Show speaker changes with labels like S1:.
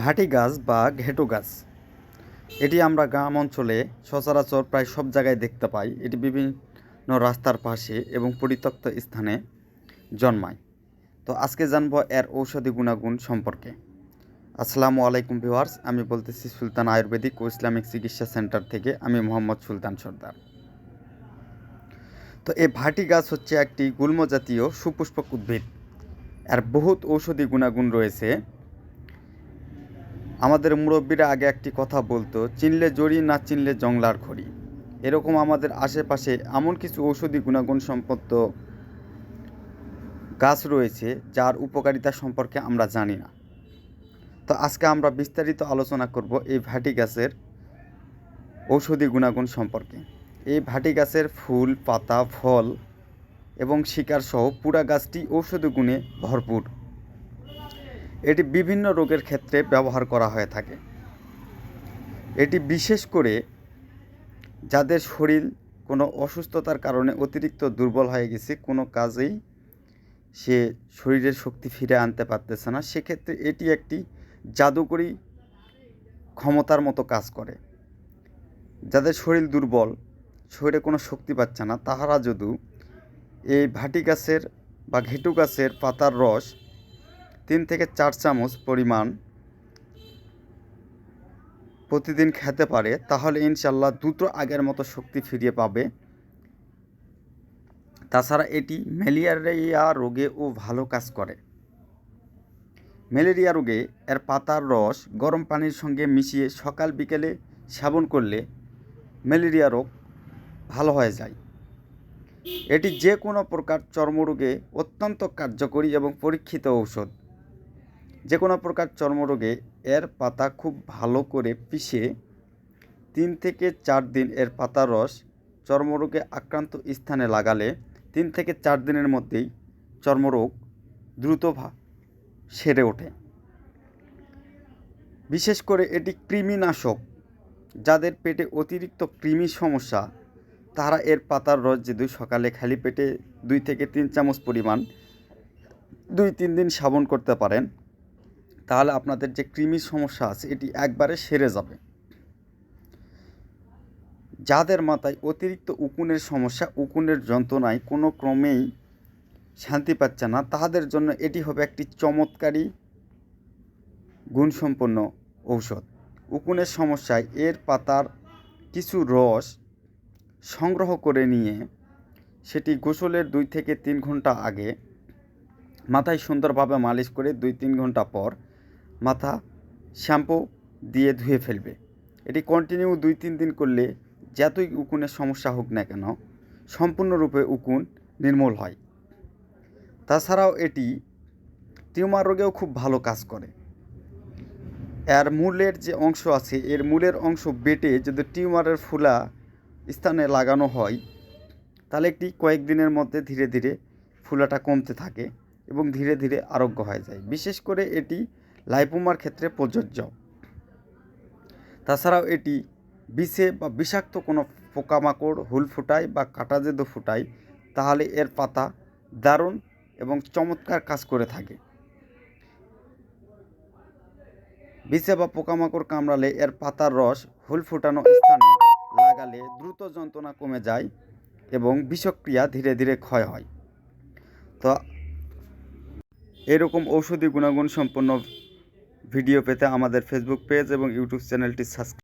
S1: ভাটি গাছ বা ঘেটু গাছ। এটি আমরা গ্রাম অঞ্চলে সচরাচর প্রায় সব জায়গায় দেখতে পাই। এটি বিভিন্ন রাস্তার পাশে এবং পরিত্যক্ত স্থানে জন্মায়। তো আজকে জানব এর ঔষধি গুণাগুণ সম্পর্কে। আসসালামু আলাইকুম ভিউয়ার্স, আমি বলতেছি সুলতান আয়ুর্বেদিক ও ইসলামিক চিকিৎসা সেন্টার থেকে আমি মোহাম্মদ সুলতান সর্দার। তো এই ভাটি গাছ হচ্ছে একটি গুল্মজাতীয় সুপুষ্পক উদ্ভিদ। এর বহুত ঔষধি গুণাগুণ রয়েছে আমাদের মুরব্বীরা আগে একটি কথা বলতো, চিনলে জড়ি না চিনলে জংলার খড়ি। এরকম আমাদের আশেপাশে এমন কিছু ঔষধি গুণাগুণ সম্পন্ন গাছ রয়েছে, যার উপকারিতা সম্পর্কে আমরা জানি না। তো আজকে আমরা বিস্তারিত আলোচনা করব এই ভাটি গাছের ঔষধি গুণাগুণ সম্পর্কে। এই ভাটি গাছের ফুল, পাতা, ফল এবং শিকার সহ পুরা গাছটি ঔষধি গুণে ভরপুর। এটি বিভিন্ন রোগের ক্ষেত্রে ব্যবহার করা হয়ে থাকে। এটি বিশেষ করে যাদের শরীর কোনো অসুস্থতার কারণে অতিরিক্ত দুর্বল হয়ে গেছে, কোনো কাজেই সে শরীরের শক্তি ফিরে আনতে পারতেছে না। সেক্ষেত্রে এটি একটি জাদুকরী ক্ষমতার মতো কাজ করে। যাদের শরীর দুর্বল, শরীরে কোনো শক্তি পাচ্ছে না, তাহারা যদি এই ভাটি গাছের বা ঘেটু গাছের পাতার রস তিন থেকে চার চামচ পরিমাণ প্রতিদিন খেতে পারে, তাহলে ইনশাল্লাহ দ্রুত আগের মতো শক্তি ফিরিয়ে পাবে। তাছাড়া এটি ম্যালেরিয়া রোগেও ভালো কাজ করে। ম্যালেরিয়া রোগে এর পাতার রস গরম পানির সঙ্গে মিশিয়ে সকাল বিকেলে সেবন করলে ম্যালেরিয়া রোগ ভালো হয়ে যায়। এটি যে কোনো প্রকার চর্মরোগে অত্যন্ত কার্যকরী এবং পরীক্ষিত ঔষধ। যে কোনো প্রকার চর্মরোগে এর পাতা খুব ভালো করে পিষে তিন থেকে চার দিন এর পাতার রস চর্মরোগে আক্রান্ত স্থানে লাগালে তিন থেকে চার দিনের মধ্যেই চর্মরোগ দ্রুত সেরে ওঠে। বিশেষ করে এটি কৃমিনাশক। যাদের পেটে অতিরিক্ত কৃমি সমস্যা, তারা এর পাতার রস যদি সকালে খালি পেটে দুই থেকে তিন চামচ পরিমাণ দুই তিন দিন সাবন করতে পারেন তাহলে আপনাদের যে কৃমির সমস্যা আছে, এটি একবারে সেরে যাবে। যাদের মাথায় অতিরিক্ত উকুনের সমস্যা, উকুনের যন্ত্রণায় কোনো ক্রমেই শান্তি পাচ্ছে না, তাহাদের জন্য এটি হবে একটি চমৎকারী গুণসম্পন্ন ঔষধ। উকুনের সমস্যায় এর পাতার কিছু রস সংগ্রহ করে নিয়ে সেটি গোসলের দুই থেকে তিন ঘণ্টা আগে মাথায় সুন্দরভাবে মালিশ করে দুই তিন ঘণ্টা পর মাথা, শ্যাম্পু দিয়ে ধুয়ে ফেলবে। এটি কন্টিনিউ দুই তিন দিন করলে যতই উকুনের সমস্যা হোক না কেন, সম্পূর্ণরূপে উকুন নির্মূল হয়। তাছাড়াও এটি টিউমার রোগেও খুব ভালো কাজ করে। এর মূলের যে অংশ আছে, এর মূলের অংশ বেটে যদি টিউমারের ফুলা স্থানে লাগানো হয়, তাহলে একটি কয়েকদিনের মধ্যে ধীরে ধীরে ফুলাটা কমতে থাকে এবং ধীরে ধীরে আরোগ্য হয়ে যায়। বিশেষ করে এটি লাইপোমার ক্ষেত্রে প্রযোজ্য। তাছাড়াও এটি বিষে বা বিষাক্ত কোনো পোকামাকড়, হুল ফুটায় বা কাটা যদি ফুটায়, তাহলে এর পাতা দারুণ এবং চমৎকার কাজ করে থাকে। বিষে বা পোকামাকড় কামড়ালে এর পাতার রস, হুল ফুটানো স্থানে লাগালে দ্রুত যন্ত্রণা কমে যায় এবং বিষক্রিয়া ধীরে ধীরে ক্ষয় হয়। তো এরকম ঔষধি গুণাগুণ সম্পন্ন ভিডিও পেতে আমাদের ফেসবুক পেজ এবং ইউটিউব চ্যানেলটি সাবস্ক্রাইব